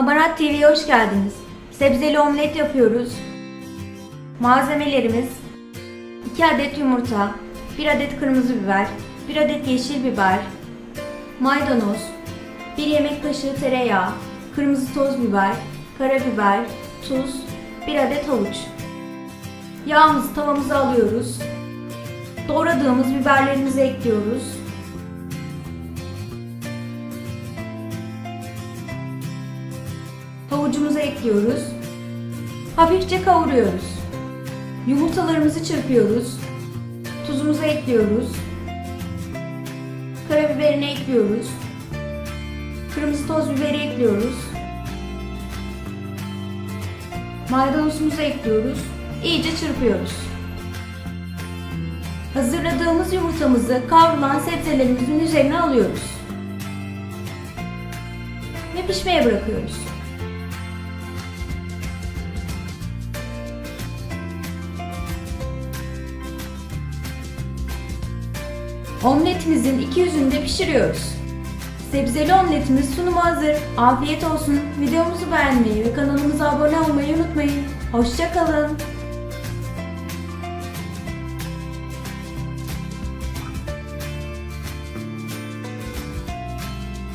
Hamarat TV'ye hoş geldiniz. Sebzeli omlet yapıyoruz. Malzemelerimiz 2 adet yumurta, 1 adet kırmızı biber, 1 adet yeşil biber, maydanoz, 1 yemek kaşığı tereyağı, kırmızı toz biber, karabiber, tuz, 1 adet havuç. Yağımızı tavamıza alıyoruz. Doğradığımız biberlerimizi ekliyoruz. Havucumuzu ekliyoruz. Hafifçe kavuruyoruz. Yumurtalarımızı çırpıyoruz. Tuzumuzu ekliyoruz. Karabiberini ekliyoruz. Kırmızı toz biberi ekliyoruz. Maydanozumuzu ekliyoruz. İyice çırpıyoruz. Hazırladığımız yumurtamızı kavrulan sebzelerimizin üzerine alıyoruz. Ve pişmeye bırakıyoruz. Omletimizin iki yüzünü de pişiriyoruz. Sebzeli omletimiz sunumu hazır. Afiyet olsun. Videomuzu beğenmeyi ve kanalımıza abone olmayı unutmayın. Hoşçakalın.